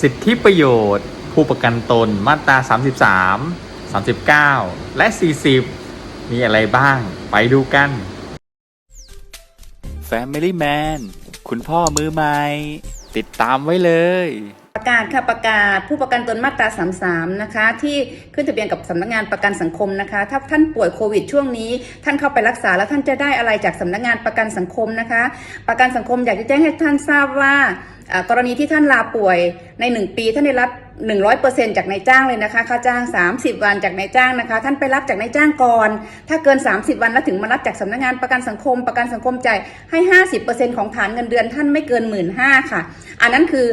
สิทธิประโยชน์ ผู้ประกันตนมาตรา 33 39 และ 40 มีอะไรบ้างไปดูกัน Family Man คุณพ่อมือใหม่ ติดตามไว้เลย ประกาศค่ะประกาศผู้ประกันตนมาตรา 33 นะคะ ที่ขึ้นทะเบียนกับสำนักงานประกันสังคมนะคะ ถ้าท่านป่วยโควิดช่วงนี้ ท่านเข้าไปรักษาแล้วท่านจะได้อะไรจากสำนักงานประกันสังคมนะคะ ประกันสังคมอยากจะแจ้งให้ท่านทราบว่าอ่ากรณีที่ท่านลาป่วยใน 1 ปีท่านได้รับ 100%จากนายจ้างเลยนะคะค่าจ้าง 30 วันจากนายจ้างนะคะ ท่านไปรับจากนายจ้างก่อน ถ้าเกิน 30 วันแล้วถึงมารับจากสำนักงานประกันสังคม ประกันสังคมจ่ายให้ 50%ของฐานเงินเดือนท่านไม่เกิน 1 5ื่นค่ะ อันนั้นคือ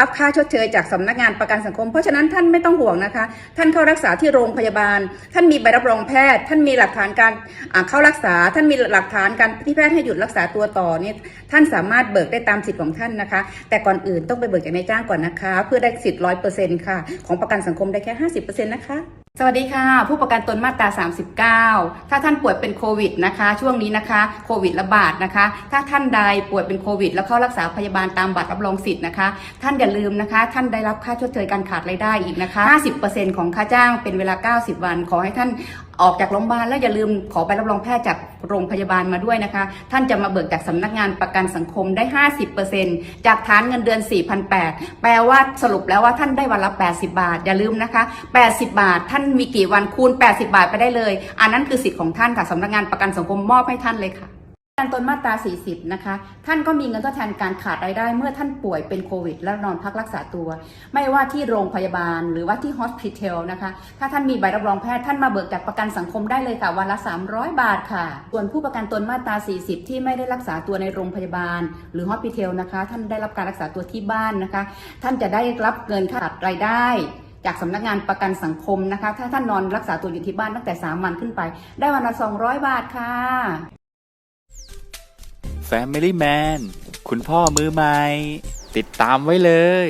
รับค่าชดเชยจากสำนักงานประกันสังคม เพราะฉะนั้นท่านไม่ต้องห่วงนะคะ ท่านเข้ารักษาที่โรงพยาบาล ท่านมีใบรับรองแพทย์ ท่านมีหลักฐานการเข้ารักษา ท่านมีหลักฐานการที่แพทย์ให้หยุดรักษาตัวต่อเนี่ยท่านสามารถเบิกได้ตามสิทธิ์ของท่านนะคะ แต่ก่อนอื่นต้องไปเบิกจากนายจ้างก่อนนะคะ เพื่อได้สิทธิ์ร้อยเปอร์ซ็นค่ะ ของประกันสังคมได้แค่ห้าสิบเปอร์เซ็นต์นะคะ สวัสดีค่ะ ผู้ประกันตนมาตรา 39 ถ้าท่านป่วยเป็นโควิดนะคะ ช่วงนี้นะคะโควิดระบาดนะคะ ถ้าท่านใดป่วยเป็นโควิด แล้วเข้ารักษาพยาบาลตามบัตรรับรองสิทธิ์นะคะ ท่านอย่าลืมนะคะ ท่านได้รับค่าชดเชยการขาดรายได้อีกนะคะ 50%ของค่าจ้างเป็นเวลา 90 วัน ขอให้ท่านออกจากโรงพยาบาลแล้วอย่าลืมขอใบรับรองแพทย์จากโรงพยาบาลมาด้วยนะคะ ท่านจะมาเบิกจากสำนักงานประกันสังคมได้ 50%จากฐานเงินเดือน 4,800 แปลว่าสรุปแล้วว่าท่านได้วันละ 80 บาท อย่าลืมนะคะ 80 บาทท่านมีกี่วันคูณ 80 บาทไปได้เลย อันนั้นคือสิทธิ์ของท่านค่ะสำนักงานประกันสังคมมอบให้ท่านเลยค่ะการตนมาตรา 40 นะคะ ท่านก็มีเงินทดแทนการขาดรายได้ เมื่อท่านป่วยเป็นโควิด และนอนพักรักษาตัว ไม่ว่าที่โรงพยาบาล หรือว่าที่ฮอสพิทอลนะคะ ถ้าท่านมีใบรับรองแพทย์ ท่านมาเบิกจากประกันสังคมได้เลยค่ะ วันละ 300 บาทค่ะ ส่วนผู้ประกันตนมาตรา 40 ที่ไม่ได้รักษาตัวในโรงพยาบาล หรือฮอสพิทอลนะคะ ท่านได้รับการรักษาตัวที่บ้านนะคะ ท่านจะได้รับเงินขาดรายได้ จากสำนักงานประกันสังคมนะคะ ถ้าท่านนอนรักษาตัวอยู่ที่บ้านตั้งแต่3วันขึ้นไป ได้วันละ200 บาทค่ะ Family Man คุณพ่อมือใหม่ ติดตามไว้เลย